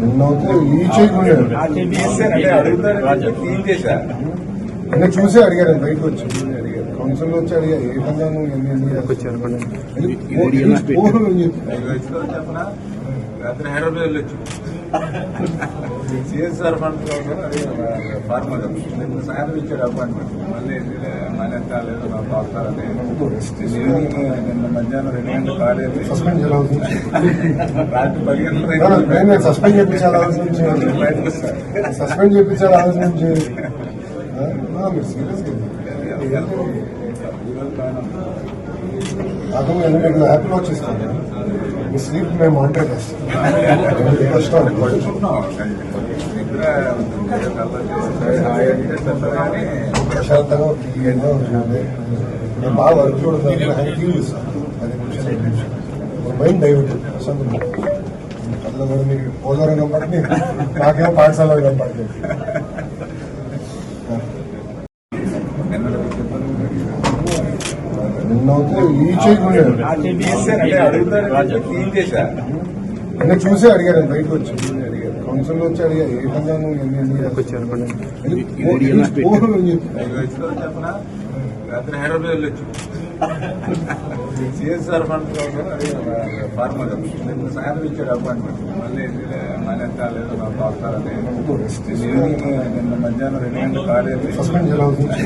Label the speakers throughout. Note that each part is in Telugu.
Speaker 1: నిన్న అయితే ఈ చేయకుండా
Speaker 2: అంటే అడుగుతారు క్లీన్ చేశా.
Speaker 1: నిన్న చూసే అడిగారు నేను బయటకు వచ్చి కౌన్సిల్ వచ్చి అడిగా ఏ విధంగా నువ్వు
Speaker 2: రాత్రి హైదరాబాద్ వెళ్ళొచ్చు. సిఎస్ఆర్ ఫండ్ కోసం అది ఫార్మర్ నిన్న సాయంత్రం ఇచ్చాడు అపాయింట్మెంట్ మళ్ళీ మనీ కాలేదు నాకు డాక్టర్ని నిన్న మధ్యాహ్నం రెండు గంటలు కాలేదు
Speaker 1: సస్పెండ్ చేయాలి హౌస్ నుంచి
Speaker 2: రాత్రి పది గంటల
Speaker 1: No, no, నేను నేను సస్పెండ్ చేయించాలి హౌస్ నుంచి
Speaker 2: బయటకు వస్తాను
Speaker 1: సస్పెండ్ చేయించాలి హౌస్ నుంచి ఆ, ఆ, మీరు సీరియస్ నాకు నేను మీకు హ్యాపీ వాచ్ ఇస్తాను మీ స్లీప్ మేము మానిటర్ చేస్తాం కష్టం ప్రశాంతంగా క్లియర్గా ఉంటుంది నేను బాగా వర్క్ చూడదు ఆయన చూస్తాను. పది నిమిషాలు ఐదు నిమిషాలు మైండ్ డైవర్ట్ ప్రశాంతం అందులో కూడా మీకు పోలవరం కనపడింది నాకేమో పాఠశాల కనపడుతుంది నిన్న అయితే ఈ చేయకుండా చూసే అడిగారు బయటకు వచ్చి కౌన్సిల్ వచ్చి అడిగా ఏ విధంగా నువ్వు ఎన్ని
Speaker 2: చెప్పనా? రాత్రి హైదరాబాద్ వెళ్ళొచ్చు. సిఎస్ఆర్ ఫండ్ కోసం అది ఫార్మర్ నిన్న సాయంత్రం ఇచ్చాడు అపాయింట్మెంట్ మళ్ళీ మనీ కాలేదు నాకు డాక్టర్ని నిన్న మధ్యాహ్నం రెండు గంటలు కాలేదు
Speaker 1: సస్పెండ్ చేయాలి హౌస్ నుంచి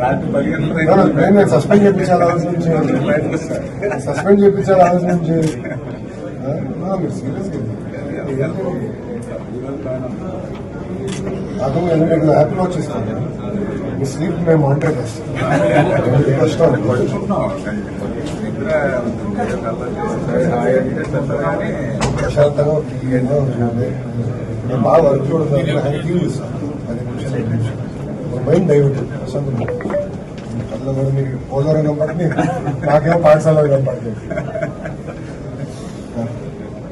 Speaker 2: రాత్రి పది
Speaker 1: No, no, నేను
Speaker 2: గంటల
Speaker 1: నేను సస్పెండ్ చేయించాలి హౌస్ నుంచి
Speaker 2: బయటకు వస్తాను
Speaker 1: సస్పెండ్ చేయించాలి హౌస్ నుంచి ఆ, ఆ, మీరు సీరియస్ నాకు నేను మీ స్లీప్ మేము మానిటర్ చేస్తాం. కష్టం. ప్రశాంతంగా క్లియర్గా ఉంటుంది నేను బాగా వర్క్ చూడదు ఆయన టీవీ చూస్తాను మైండ్ డైవర్ట్ ప్రశాంతం అందులో మీరు పోలవరం కనపడుతుంది నాకేమో పాఠశాల కనపడుతుంది